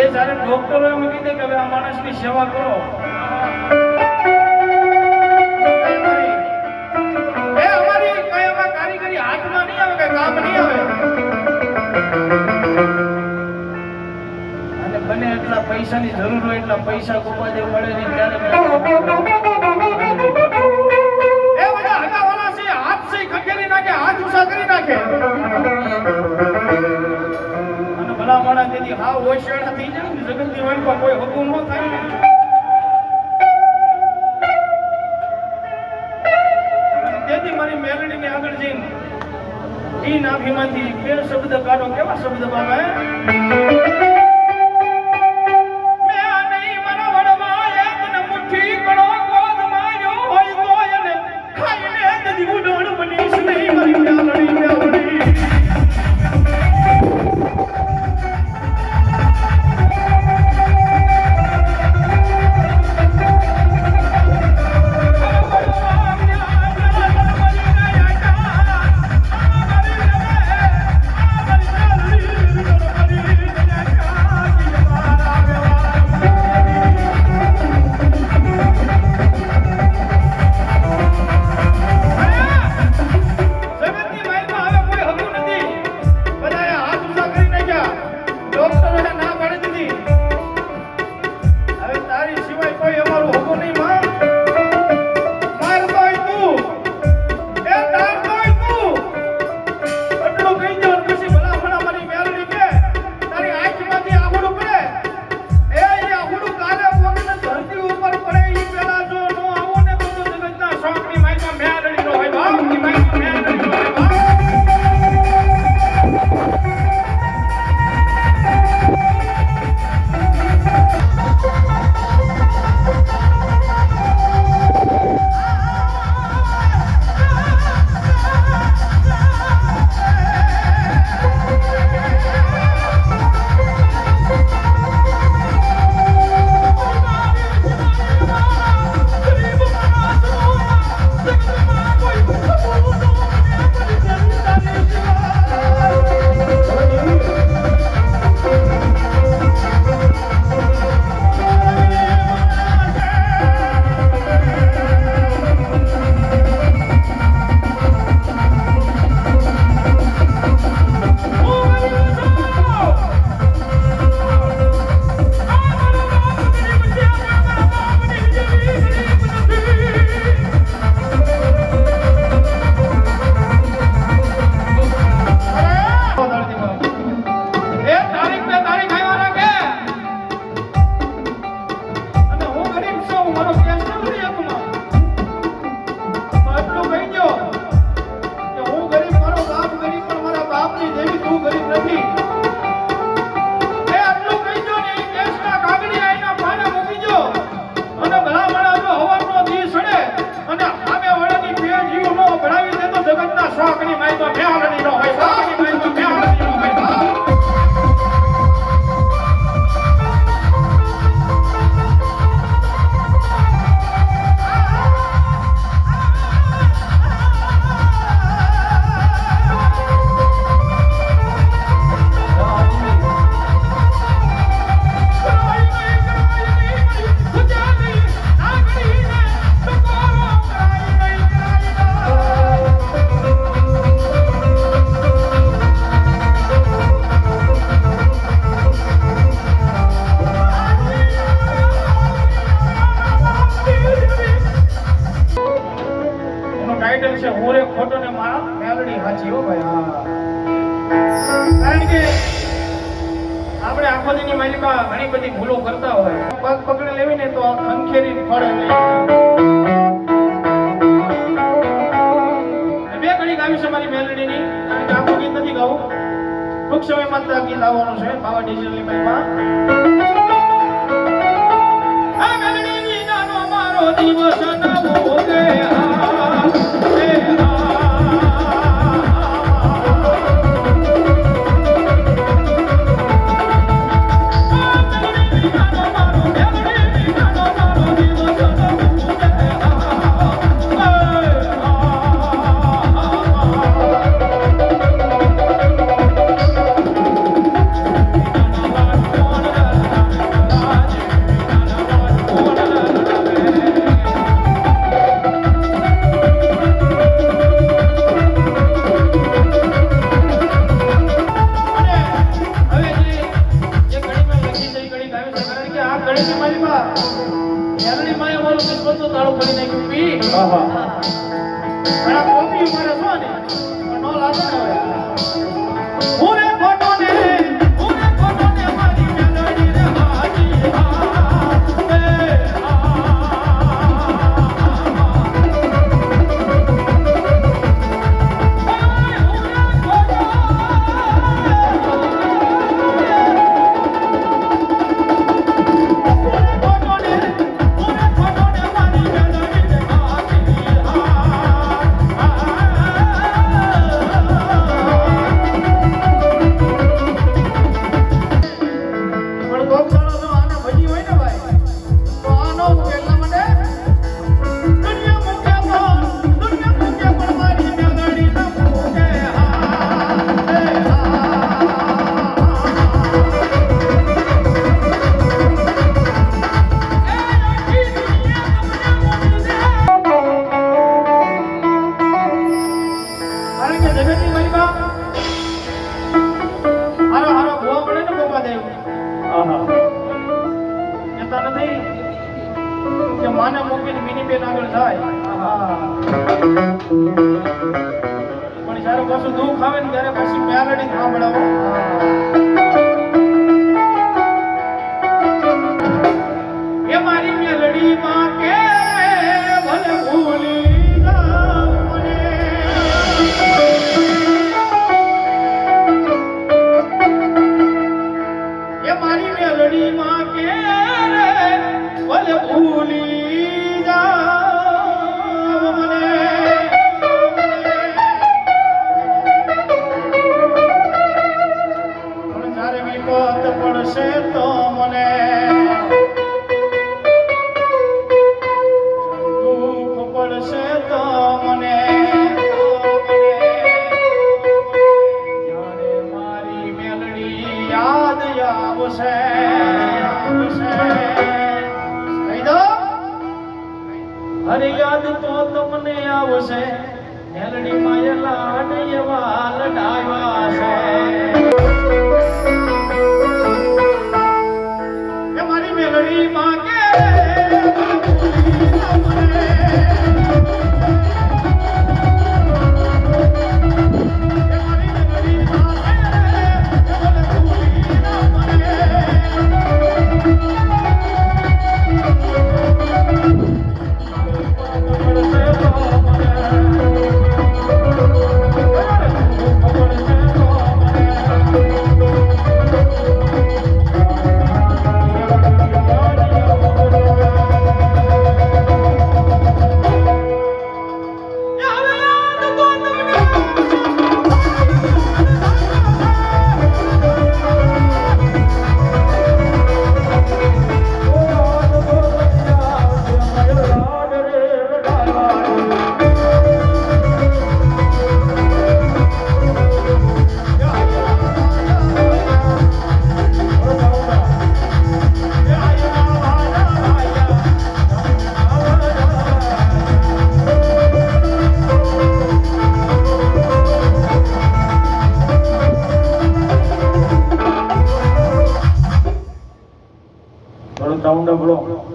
એ જ્યારે ડોક્ટરો એમ કીધે કે હવે આ માણસની સેવા કરો. એ અમારી કઈ એમાં કારીગરી હાથમાં નહીં આવે, કઈ કામ નહીં આવે. અને બને એટલા પૈસાની જરૂર હોય, એટલા પૈસા ગોપા જે મળે નહીં, ત્યારે એ બધા હગાવાલા છે, હાથ છે, ખંખેરી નાખે, હાથ ઉષા કરી નાખે. ઓશિયાળા થઈ જાય ને જગતની વાંકમાં કોઈ હગું ન થાય. ને તેથી મારી મેલડીને આગળ જઈને ઈ નાભીમાંથી બે શબ્દ કાઢો કેવા શબ્દ બાબા ની માલિકા ઘણી બધી ભૂલો કરતા હોય. પગ પકડી લેવી ને તો ખંખેરી ફળે બે ઘડી ગાવી છે મારી મેલડીની. આખું ગીત નથી ગાવું. ટૂંક સમયમાં ગીત આવવાનું ઘડીની મારી માં એમની માએ બોલું કે બધું તાળું કરી નાખ્યું. પી. હા હા. કોપી મારે શું ને નો લાગે ને મને મૂકીને મિની બેન આગળ જાય. પણ જ્યારે પાછું દુઃખ આવે ને ત્યારે પછી મેલડી સાંભળાવો એ મારી મેલડી માં કે ભલે ભૂલી commandant blanc.